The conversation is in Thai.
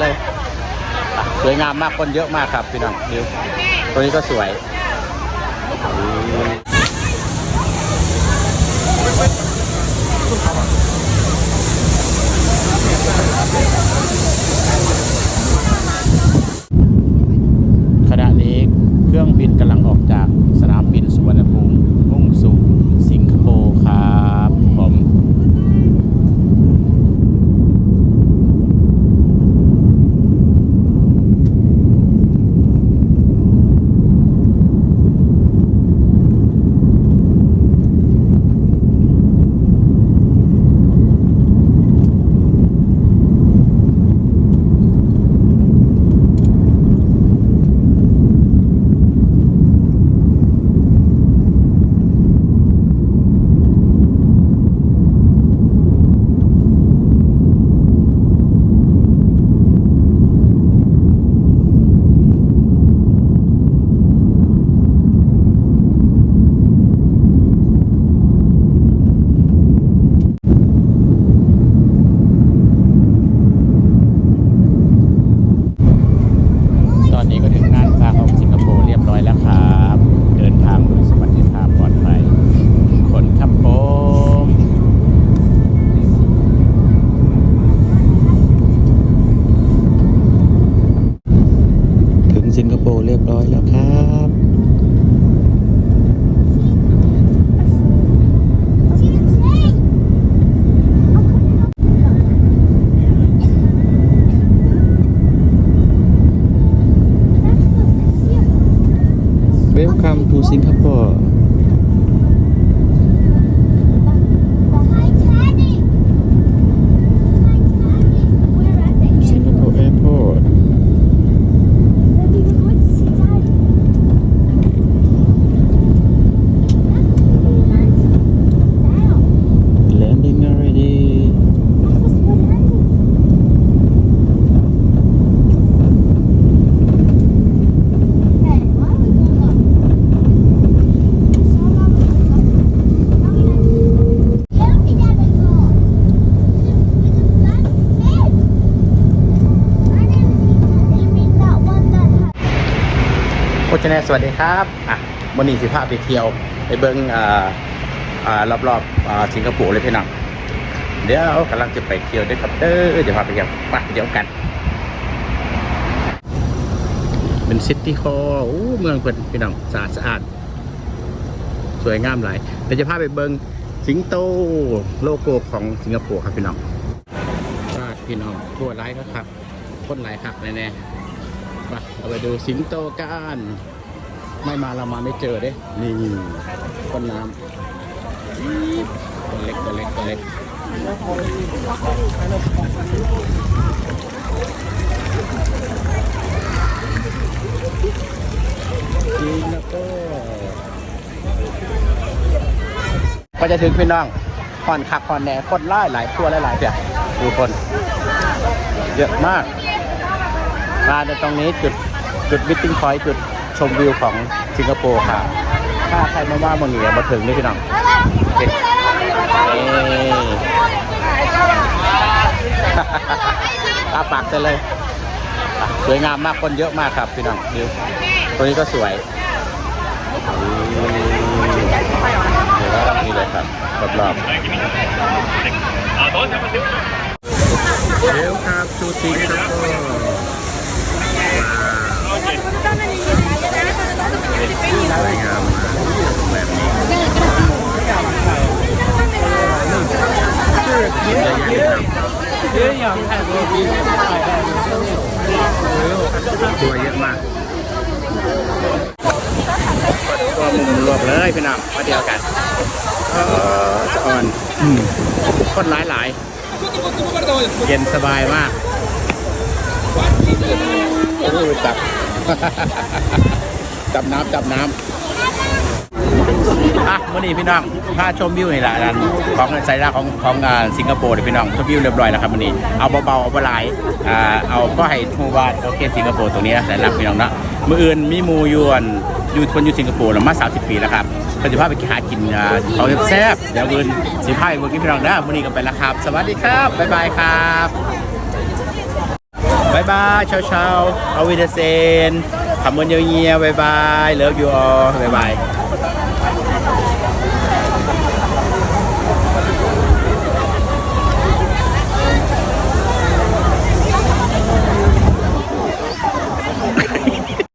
เลย สวยงามมากคนเยอะมากครับพี่น้องดูตัวนี้ก็สวยขณะนี้เครื่องบินกำลังออกจากสนามบินสุวรรณภูมิมุ่งสู่สิงคโปร์ครับผม ตอนนี้ก็ถึงน่านฟ้าของสิงคโปร์เรียบร้อยแล้วครับ เดินทางโดยสวัสดิภาพปลอดภัยทุกคนครับผม ถึงสิงคโปร์เรียบร้อยแล้วครับ Welcome to Singapore โคชแนสวัสดีครับอะวันนี้สิพาไปเที่ยว ไปเบิ้งอ่าอ่ารอบๆอ่าสิงคโปร์เลยพี่น้องเดี๋ยวกำลังจะไปเที่ยวด้วยครับเด้อเดี๋ยวพาไปเที่ยวไปเดี๋ยวกัน เป็นซิตี้ฮอลล์เมืองเพิ่นพี่น้องสะอาดสะอาด สวยงามหลายเดี๋ยวจะพาไปเบิ้งสิงโตโลโก้ของสิงคโปร์ครับพี่น้องชาติพี่น้องทั่วไร้ก็ครับคนหลายครับแน่ๆ ไปเราไปดูสิงโตกัน ไม่มาเรามาไม่เจอเด้ นี่ต้นน้ำตัวเล็กตัวเล็กตัวเล็กสิงคโปร์ก็จะถึงพี่น้องคอนขับคอนแหน่คนไล่หลายตัวหลายๆเสียดูคน เยอะมาก มาในตรงนี้จุดจุดวิตติ้งพอยต์จุดชมวิวของสิงคโปร์ค่ะ ถ้าใครมาว่ามาเหนียมาถึงนี่พี่น้องเด็กเอ้ยตาปากเลย สวยงามมากคนเยอะมากครับพี่น้องดูตัวนี้ก็สวยอืมเดี๋ยวนี่เลยครับรอบๆเดี๋ยวครับชูสิงคโป สวยงามมากแบบนี้ตัวเยอะมากตัวมุมรวบเลยพี่น้องมาเดียวกันเอออ่อนคนหลายหลายเย็นสบายมากโอ้ยจับ จับน้ำจับน้ำ อะวันนี้พี่น้องพาชมวิวนี่แหละอันของไซร่าของของอ่าสิงคโปร์เดี๋ยวพี่น้องชมวิวเรียบร้อยแล้วครับวันนี้เอาเบาๆเอาเบาหลายอ่าเอาก็ให้ทูวาโอเคสิงคโปร์ตรงนี้ไซร่าพี่น้องเนาะมืออื่นมีหมูยวนอยู่คนอยู่สิงคโปร์แล้วมา 30 ปีแล้วครับก็จะพาไปหากินอ่าของแซ่บๆเดี๋ยวอื่นสิพาไปเมื่อกี้พี่น้องนะวันนี้ก็ไปแล้วครับ สวัสดีครับบ๊ายบายครับไปบายบายเช้าเช้าเอาวิเดเซนขับมันเยียวๆบ๊ายบายเลิฟยูออบายบาย